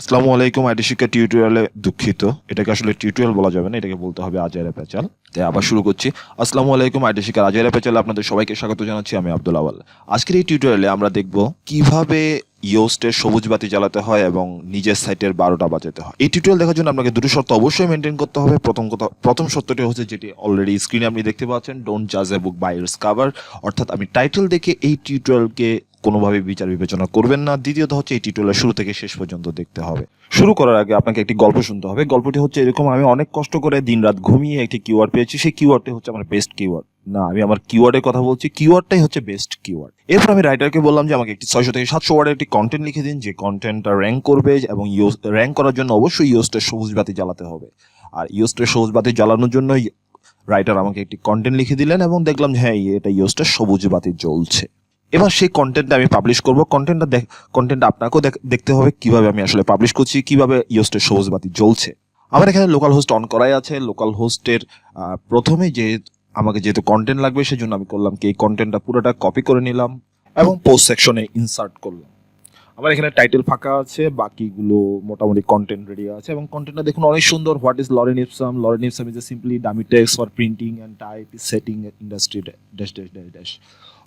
আসসালামু আলাইকুম আইটি শিক্ষা টিউটোরিয়ালে দুঃখিত। এটাকে আসলে টিউটোরিয়াল বলা যাবে না, এটাকে বলতে হবে আজারে পেচাল। তাই আবার শুরু করছি। আসসালামু আলাইকুম আইটি শিক্ষার আজারে পেচালে আপনাদের সবাইকে স্বাগত জানাচ্ছি, আমি আব্দুল আওয়াল। আজকের এই টিউটোরিয়ালে আমরা দেখব কীভাবে ইয়োস্টের সবুজ বাতি জ্বালাতে হয় এবং নিজের সাইটের বারোটা বাজাতে হয়। এই টিউটোরিয়াল দেখার জন্য আপনাকে দুটো শর্ত অবশ্যই মেনটেন করতে হবে। প্রথম কথা, প্রথম শর্তটি হচ্ছে যেটি অলরেডি স্ক্রিনে আপনি দেখতে পাচ্ছেন ডোন্ট জাজ a book by its cover অর্থাৎ আমি টাইটেল দেখে এই টিউটোরিয়ালকে কোনোভাবে বিচার বিবেচনা করবেন না। দ্বিতীয়ত হচ্ছে এই টিউটোরিয়াল শুরু থেকে শেষ পর্যন্ত দেখতে হবে। শুরু করার আগে আপনাকে একটি গল্প শুনতে হবে। গল্পটি হচ্ছে এরকম, আমি অনেক কষ্ট করে দিনরাত ঘুমিয়ে একটি কিওয়ার্ড পেয়েছি। সেই কিওয়ার্ডটি হচ্ছে আমার বেস্ট কিওয়ার্ড না, আমি আমার কিওয়ার্ডের কথা বলছি। কিওয়ার্ডটাই হচ্ছে বেস্ট কিওয়ার্ড এরপর আমি রাইটারকে বললাম যে, আমাকে একটি ছয়শো থেকে সাতশো ওয়ার্ডের একটি কন্টেন্ট লিখে দিন, যে কন্টেন্টটা র্যাঙ্ক করবে এবং ইউজ র্যাঙ্ক করার জন্য অবশ্যই ইউজটের সবুজ বাতি জ্বালাতে হবে। আর ইউজটের সবুজ বাতি জ্বালানোর জন্য রাইটার আমাকে একটি কন্টেন্ট লিখে দিলেন এবং দেখলাম যে হ্যাঁ এটা ইউজটার সবুজ বাতি জ্বলছে। এবার সেই কন্টেন্টটা আমি পাবলিশ করব কন্টেন্টটা দেখ কন্টেন্ট আপনাকেও দেখ- দেখতে হবে কীভাবে আমি আসলে পাবলিশ করছি কীভাবে ইয়োস্টের সবুজ বাতি জ্বলছে আমার এখানে লোকাল হোস্ট অন করাই আছে লোকাল হোস্টের প্রথমে যে আমাকে যেহেতু কন্টেন্ট লাগবে সেজন্য আমি করলাম কি এই কন্টেন্টটা পুরোটা কপি করে নিলাম এবং পোস্ট সেকশনে ইনসার্ট করলাম আমার এখানে টাইটেল ফাঁকা আছে বাকিগুলো মোটামুটি কন্টেন্ট রেডি আছে এবং কন্টেন্টটা দেখুন অনেক সুন্দর what is lorem ipsum lorem ipsum is a simply dummy text for printing and type setting industry dash dash dash dash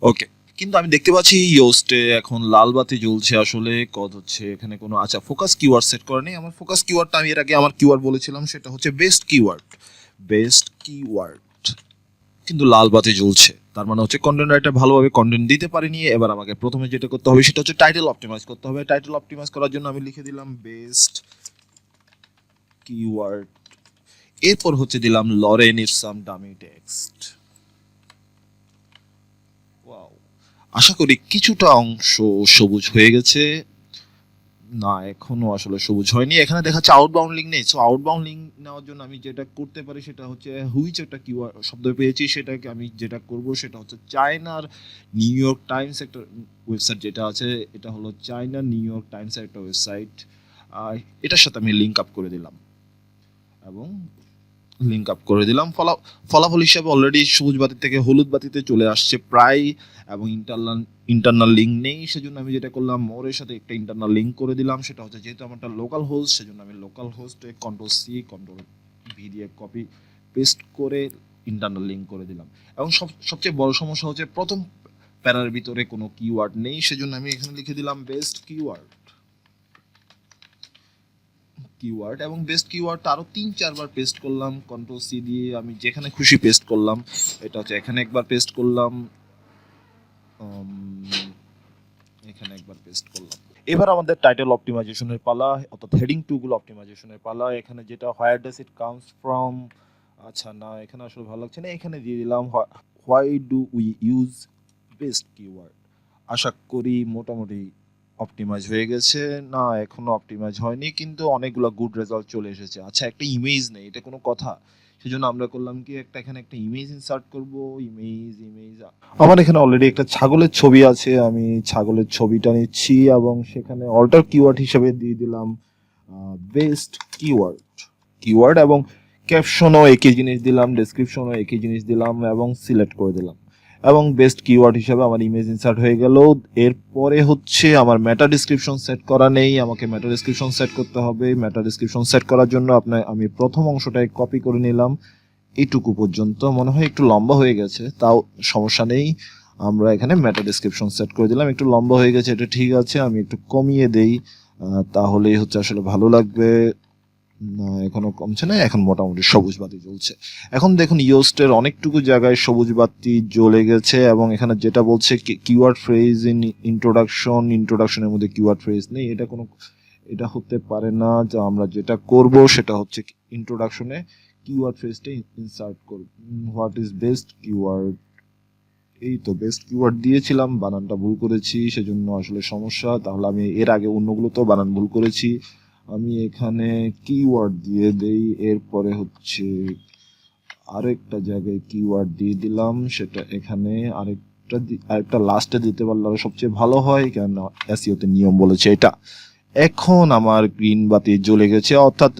okay কিন্তু আমি দেখতে পাচ্ছি ইয়োস্টে এখন লাল বাতি জ্বলছে আসলে কত হচ্ছে, এখানে কোনো আচ্ছা ফোকাস কিওয়ার্ড সেট করা নেই। আমার ফোকাস কিওয়ার্ডটা আমি এর আগে আমার কিওয়ার্ড বলেছিলাম, সেটা হচ্ছে বেস্ট কিওয়ার্ড বেস্ট কিওয়ার্ড কিন্তু লাল বাতি জ্বলছে। তার মানে হচ্ছে কন্টেন্ট রাইটার ভালোভাবে কন্টেন্ট দিতে পারিনি। এবার আমাকে প্রথমে যেটা করতে হবে, সেটা হচ্ছে টাইটেল অপটিমাইজ করতে হবে। টাইটেল অপটিমাইজ করার জন্য আমি লিখে দিলাম বেস্ট কিওয়ার্ড এরপর হচ্ছে দিলাম Lauren ipsum dummy text আশা করি কিছুটা অংশ সবুজ হয়ে গেছে। না, এখনও আসলে সবুজ হয়নি। এখানে দেখাচ্ছে আউটবাউন্ড লিঙ্ক নেই। সো আউটবাউন্ড লিঙ্ক নেওয়ার জন্য আমি যেটা করতে পারি সেটা হচ্ছে হুইচ একটা কিওয়ার্ড শব্দ পেয়েছি। সেটাকে আমি যেটা করব সেটা হচ্ছে চায়নার নিউ ইয়র্ক টাইমস একটা ওয়েবসাইট যেটা আছে। এটা হলো চায়না নিউ ইয়র্ক টাইমসের একটা ওয়েবসাইট এটার সাথে আমি লিঙ্ক আপ করে দিলাম। এবং লিঙ্ক আপ করে দিলাম। ফলা, ফলাফল হিসাবে অলরেডি সবুজ বাতি থেকে হলুদ বাতিতে চলে আসছে প্রায়, এবং ইন্টারনাল ইন্টারনাল লিঙ্ক নেই। সেজন্য আমি যেটা করলাম মোরের সাথে একটা ইন্টারনাল লিঙ্ক করে দিলাম। সেটা হচ্ছে যেহেতু আমারটা লোকাল হোস্ট সেজন্য আমি লোকাল হোস্টে কন্ট্রোল সি কন্ট্রোল ভি দিয়ে কপি পেস্ট করে ইন্টারনাল লিঙ্ক করে দিলাম। এবং সব, সবচেয়ে বড় সমস্যা হচ্ছে প্রথম প্যারার ভিতরে কোনো কিওয়ার্ড নেই। সেজন্য আমি এখানে লিখে দিলাম বেস্ট কিওয়ার্ড কিওয়ার্ড এবং বেস্ট কিওয়ার্ডটা আরও তিন, চারবার পেস্ট করলাম কন্ট্রোল সি দিয়ে আমি যেখানে খুশি পেস্ট করলাম, এটা হচ্ছে এখানে একবার পেস্ট করলাম এখানে একবার পেস্ট করলাম। এবার আমাদের টাইটেল অপটিমাইজেশনের পালা, অর্থাৎ হেডিং টু গুলো অপটিমাইজেশনের পালা, এখানে যেটা where does it comes from আচ্ছা না, এখানে আসলে ভালো লাগছে না, এখানে দিয়ে দিলাম why do we use best keyword আশা করি মোটামুটি অপটিমাইজ হয়ে গেছে। না, এখনও অপটিমাইজ হয়নি, কিন্তু অনেকগুলো গুড রেজাল্ট চলে এসেছে। আচ্ছা একটা ইমেজ নেই, এটা কোনো কথা। সেজন্য আমরা করলাম কি, একটা এখানে একটা ইমেজ ইনসার্ট করব ইমেজ ইমেজ আমার এখানে অলরেডি একটা ছাগলের ছবি আছে, আমি ছাগলের ছবিটা নিচ্ছি এবং সেখানে অল্টার কিওয়ার্ড হিসেবে দিয়ে দিলাম বেস্ট কিওয়ার্ড কিওয়ার্ড এবং ক্যাপশনও একই জিনিস দিলাম ডেসক্রিপশনও একই জিনিস দিলাম এবং সিলেক্ট করে দিলাম। এবং বেস্ট কিওয়ার্ড হিসেবে আমার ইমেজ ইনসার্ট হয়ে গেল। এরপরে হচ্ছে আমার মেটা ডিসক্রিপশন সেট করা নেই, আমাকে মেটা ডিসক্রিপশন সেট করতে হবে। মেটা ডিসক্রিপশন সেট করার জন্য আপনার, আমি প্রথম অংশটাই কপি করে নিলাম। এইটুকু পর্যন্ত। মনে হয় একটু লম্বা হয়ে গেছে, তাও সমস্যা নেই। আমরা এখানে মেটা ডিসক্রিপশন সেট করে দিলাম। একটু লম্বা হয়ে গেছে, এটা ঠিক আছে, আমি একটু কমিয়ে দেই। তাহলেই হচ্ছে আসলে ভালো লাগবে। এখনও কমছে না, এখন মোটামুটি সবুজ বাতি জ্বলছে। এখন দেখুন, ইয়োস্টের অনেকটুকু জায়গায় সবুজ বাতি জ্বলে গেছে এবং এখানে যেটা বলছে কিওয়ার্ড ফ্রেজ ইন ইন্ট্রোডাকশন, ইন্ট্রোডাকশনের মধ্যে কিওয়ার্ড ফ্রেজ নেই, এটা কোনো, এটা হতে পারে না, যে আমরা যেটা করব সেটা হচ্ছে ইন্ট্রোডাকশনে কিওয়ার্ড ফ্রেজটা ইনসার্ট করব। হোয়াট ইজ বেস্ট কিওয়ার্ড এই তো, বেস্ট কিওয়ার্ড দিয়েছিলাম, বানানটা ভুল করেছি, সেজন্য আসলে সমস্যা। তাহলে আমি এর আগে অন্যগুলো তো বানান ভুল করেছি। আমি এখানে কিওয়ার্ড দিয়ে দেই, এরপরে হচ্ছে আরেকটা জায়গায় কিওয়ার্ড দিয়ে দিলাম, সেটা এখানে আরেকটা আরেকটা লাস্টে দিতে পারলে সবচেয়ে ভালো হয় কেন এসিওতে নিয়ম বলেছে এটা। এখন আমার গ্রিন বাতি জ্বলে গেছে, অর্থাৎ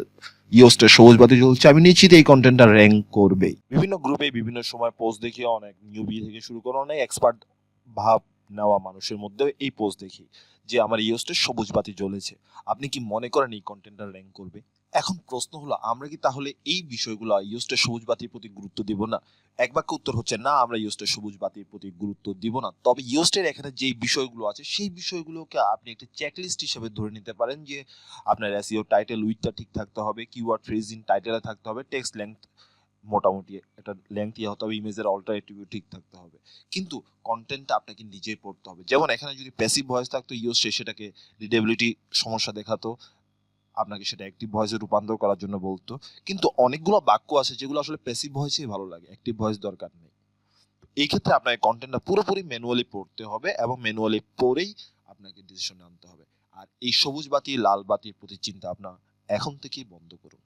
ইয়োস্টের সবুজ বাতি জ্বলছে, আমি নিশ্চিত এই কন্টেন্টটা র্যাঙ্ক করবে বিভিন্ন গ্রুপে বিভিন্ন সময় পোস্ট দেখি অনেক নিউবি থেকে শুরু করে অনেক এক্সপার্ট ভাব নেওয়া মানুষের মধ্যে এই পোস্ট দেখি। যে আমার ইয়োস্টের সবুজ বাতি জ্বলেছে। আপনি কি মনে করেন এই কন্টেন্টটা র্যাঙ্ক করবে? এখন প্রশ্ন হলো, আমরা কি তাহলে এই বিষয়গুলো ইয়োস্টের সবুজ বাতির প্রতি গুরুত্ব দিব না? এক বাক্য উত্তর হচ্ছে, না, আমরা ইয়োস্টের সবুজ বাতির প্রতি গুরুত্ব দিব না। তবে ইয়োস্টের এখানে যে বিষয়গুলো আছে, সেই বিষয়গুলোকে আপনি একটা চেকলিস্ট হিসেবে ধরে নিতে পারেন যে আপনার এসইও টাইটেল উইথটা ঠিক থাকতে হবে কিওয়ার্ড ফ্রেজিং টাইটেলে থাকতে হবে টেক্সট লেংথ মোটামুটি একটা লেংথ ইয়ে হতে হবে, ইমেজের অল্টারনেটিভ ঠিক থাকতে হবে। কিন্তু কন্টেন্টটা আপনাকে নিজেই পড়তে হবে। যেমন এখানে যদি প্যাসিভ ভয়েস থাকতো ইউজ সে সেটাকে রিডেবিলিটি সমস্যা দেখাতো, আপনাকে সেটা অ্যাক্টিভ ভয়েসে রূপান্তর করার জন্য বলতো। কিন্তু অনেকগুলো বাক্য আছে যেগুলো আসলে প্যাসিভ ভয়েসেই ভালো লাগে অ্যাক্টিভ ভয়েস দরকার নেই। এই ক্ষেত্রে আপনাকে কন্টেন্টটা পুরোপুরি ম্যানুয়ালি পড়তে হবে এবং ম্যানুয়ালি পড়েই আপনাকে ডিসিশন আনতে হবে। আর এই সবুজ বাতি, লাল বাতির প্রতি চিন্তা আপনার এখন থেকেই বন্ধ করুন।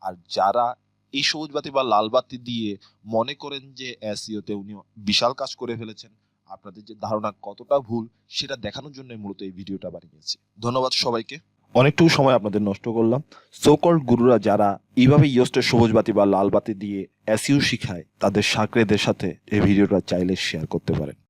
আর যারা এই সবুজ বাতি বা লাল বাতি দিয়ে মনে করেন যে এসইওতে উনি বিশাল কাজ করে ফেলেছেন। আপনাদের যে ধারণা কতটা ভুল, সেটা দেখানোর জন্য মূলত এই ভিডিওটা বানিয়েছি। ধন্যবাদ সবাইকে। অনেকটুকু সময় আপনাদের নষ্ট করলাম। সোকল গুরুরা যারা এইভাবে ইয়োস্টের সবুজ বাতি বা লাল বাতি দিয়ে এসইউ শিখায়, তাদের সাকরেদের সাথে এই ভিডিওটা চাইলে শেয়ার করতে পারেন।